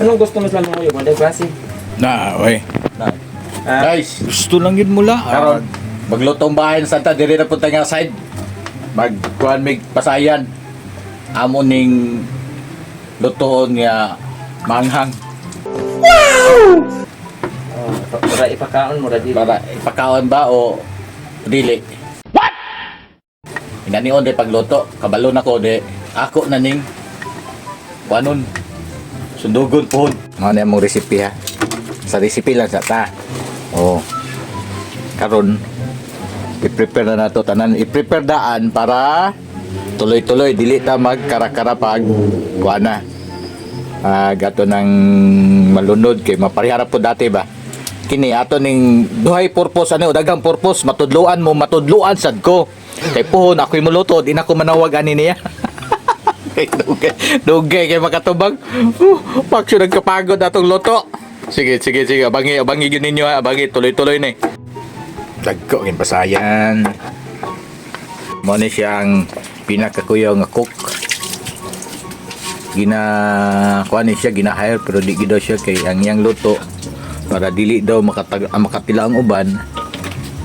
Anong gusto mo sa mga yung mga klase? Na, oy. Ah, Guys, Gusto lang yun mula. karon maglutong bahay ng Santa diri na punta nga side. Magkuan mig pasayan. Amo ning lutoon nga manghang oh, para ipakaon mo ra dili. para ipakaon ba o dili. What? Inanion de pagluto, kabalo na ko de ako na ning kuanon sundugon pohon. Mao na mong recipe ha. Sa recipe lang sa ta. Oh. Karon i-prepare na nato tanan i-prepare daan para tuloy-tuloy dili ta magkara-kara pag kuana. Ah, gato ng malunod kay maparihara po dati ba. Kini ato ning duhay purpose ano dagang purpose matudluan mo matudluan sad ko. Kay puhon ako'y muluto di na ko manawag ani niya. kay dugay dugay kay makatubag. Uh, paksyo nagkapagod atong luto. Sige sige sige abangi abangi gyud ninyo ha abangi tuloy-tuloy ni. Dagko kin pasayan. Mo ni siyang pinakakuyaw nga cook gina kuan ni siya gina hire pero di daw siya kay ang iyang luto para dili daw makatag ah, makatila ang uban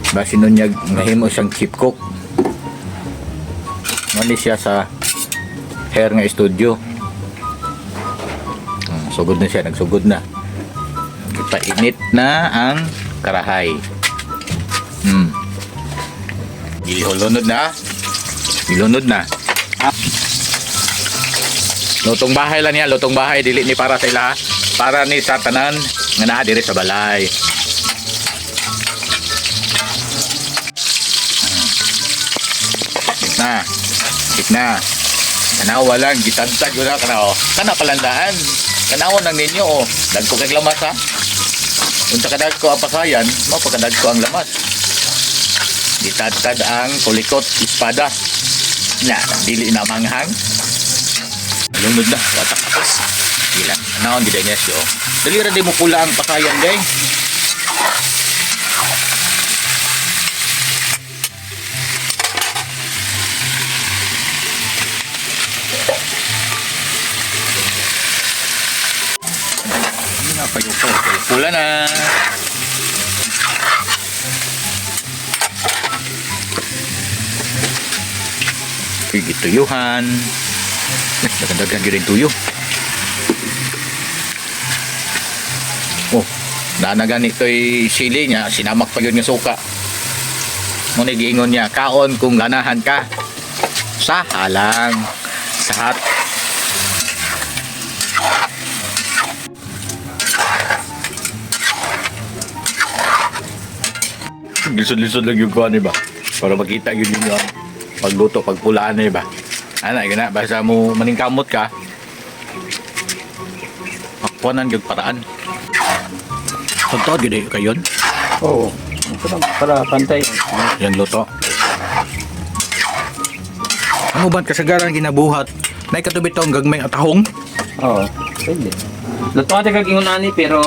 basin nun niya nahimo siyang chief cook Mali siya sa hair nga studio. Hmm, sugod na siya nagsugod na. Ipainit na ang karahay. Hmm. Gihulunod na gilunod na. Lutong bahay lang niya, lutong bahay. Dili ni para sa ila, para ni sa tanan nga naa diri sa balay. Tik na. Na. Kanawa lang gitantag yun na oh. Kana palandaan. Kanawa nang ninyo oh. Dagko kay lamas ha. Unsa kadag ko ang pasayan, mo pagkadag ko ang lamas. Gitantad ang kulikot espada. Na, dili na manghang. Lunod na, watak apas. Gila. Anaon gid niya siyo. Dali ra di mo pula ang pakayan day. Pula na. Gituyuhan. Eh, Dagan-dagan gyud yung tuyo. Oh, nanagan ito'y sili niya, sinamak pa yun yung suka. Ngunit giingon niya, kaon kung ganahan ka. Sa halang. Sa hat. Lisod-lisod lang yung kuha ba? Para makita yun yun yung pagluto, pagpulaan na ba? Ano, yun na, basta mo maningkamot ka, makpuanan yung paraan. Totoo, gini kayon. Oo. Para, para pantay. Yan luto. Ano ba kasagaran ginabuhat? Nay katubit tong gagmay at tahong? Oo. Pwede. Luto ate kag ingon ani pero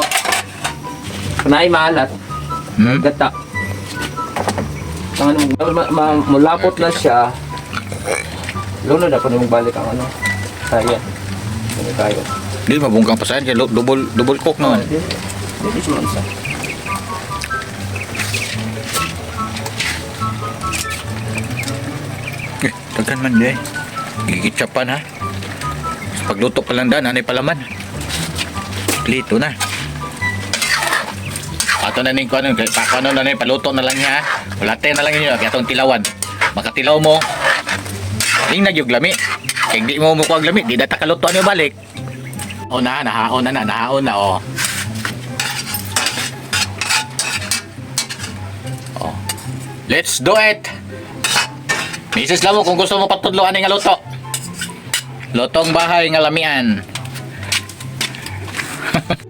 kunay maalat. Hmm? Gata. Ano, ma, ma, ma- mulapot na siya. Lunod na pa mong balik ang ano. Kaya. Ano tayo? Di mabungkang pasayan kay double double cook naman. Hindi siya mansa. Eh, tagan man di. Gigitsapan ha. Pagluto pa lang dan, anay palaman. Lito na. Ato na ning kuno, kay pakano na ni paluto na lang niya. tayo na lang niyo kay atong tilawan. Makatilaw mo. Ning na yung lami. Kay di mo mo kuag lami, di data kaluto niyo balik. O na, nahaon na na, nahaon na oh. Oh. Let's do it. Misis lang mo kung gusto mo patudloan nga luto. Lutong bahay nga lamian.